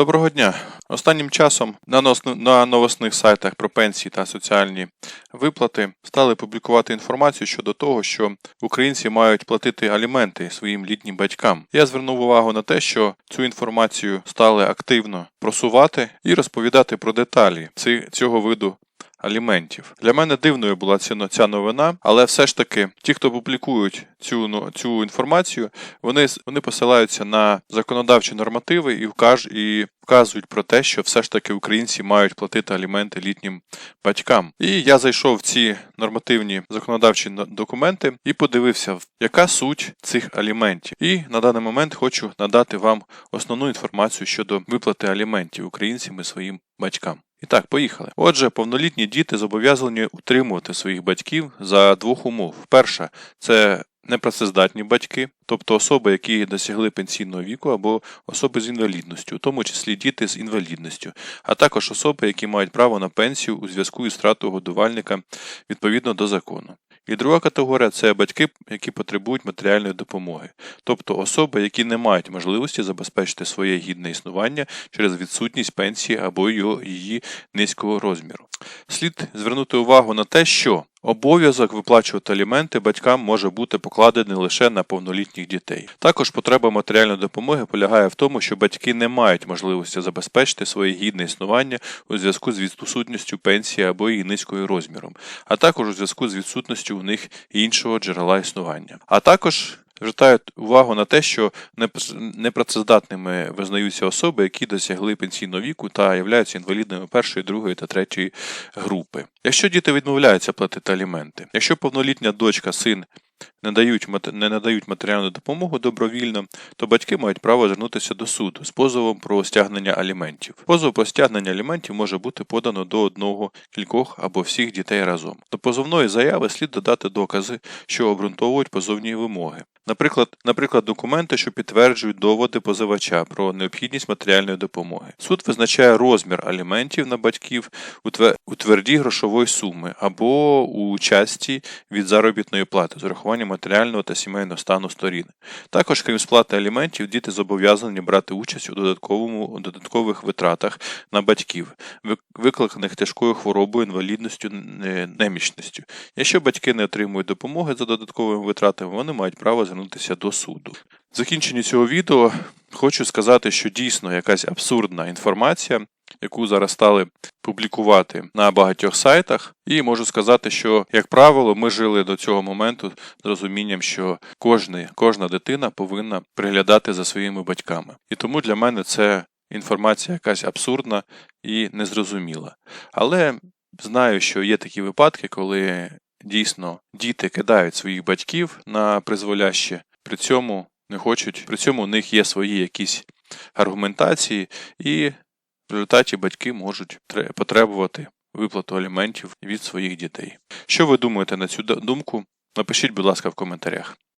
Доброго дня. Останнім часом на нос- на новосних сайтах про пенсії та соціальні виплати стали публікувати інформацію щодо того, що українці мають платити аліменти своїм літнім батькам. Я звернув увагу на те, що цю інформацію стали активно просувати і розповідати про деталі цього виду аліментів. Для мене дивною була ця новина, але все ж таки ті, хто публікують цю, цю інформацію, вони, вони посилаються на законодавчі нормативи і, вкаж, і вказують про те, що все ж таки українці мають платити аліменти літнім батькам. І я зайшов в ці нормативні законодавчі документи і подивився, яка суть цих аліментів. І на даний момент хочу надати вам основну інформацію щодо виплати аліментів українцями своїм батькам. І так, поїхали. Отже, повнолітні діти зобов'язані утримувати своїх батьків за двох умов. Перша це непрацездатні батьки, тобто особи, які досягли пенсійного віку, або особи з інвалідністю, у тому числі діти з інвалідністю, а також особи, які мають право на пенсію у зв'язку із втратою годувальника відповідно до закону. І друга категорія це батьки, які потребують матеріальної допомоги, тобто особи, які не мають можливості забезпечити своє гідне існування через відсутність пенсії або її низького розміру. Слід звернути увагу на те, що обов'язок виплачувати аліменти батькам може бути покладений лише на повнолітніх дітей. Також потреба матеріальної допомоги полягає в тому, що батьки не мають можливості забезпечити своє гідне існування у зв'язку з відсутністю пенсії або її низькою розміром, а також у зв'язку з відсутністю у них іншого джерела існування. А також звертають увагу на те, що непр- непрацездатними визнаються особи, які досягли пенсійного віку та являються інвалідними першої, другої та третьої групи. Якщо діти відмовляються платити аліменти, якщо повнолітня дочка, син не дають мат- не надають матеріальну допомогу добровільно, то батьки мають право звернутися до суду з позовом про стягнення аліментів. Позов про стягнення аліментів може бути подано до одного, кількох або всіх дітей разом. До позовної заяви слід додати докази, що обґрунтовують позовні вимоги. Наприклад, наприклад, документи, що підтверджують доводи позивача про необхідність матеріальної допомоги. Суд визначає розмір аліментів на батьків у тве- у твердій грошової суми або у часті від заробітної плати з урахуванням матеріального та сімейного стану сторін. Також, крім сплати аліментів, діти зобов'язані брати участь у додатковому додаткових витратах на батьків, викликаних тяжкою хворобою, інвалідністю, не- немічністю. Якщо батьки не отримують допомоги за додатковими витратами, вони мають право звернутися до суду. В закінченні цього відео хочу сказати, що дійсно якась абсурдна інформація, яку зараз стали публікувати на багатьох сайтах, і можу сказати, що, як правило, ми жили до цього моменту з розумінням, що кожний, кожна дитина повинна приглядати за своїми батьками. І тому для мене це інформація якась абсурдна і незрозуміла. Але знаю, що є такі випадки, коли дійсно діти кидають своїх батьків на призволяще, при цьому не хочуть, при цьому у них є свої якісь аргументації, і в результаті батьки можуть потребувати виплату аліментів від своїх дітей. Що ви думаєте на цю думку? Напишіть, будь ласка, в коментарях.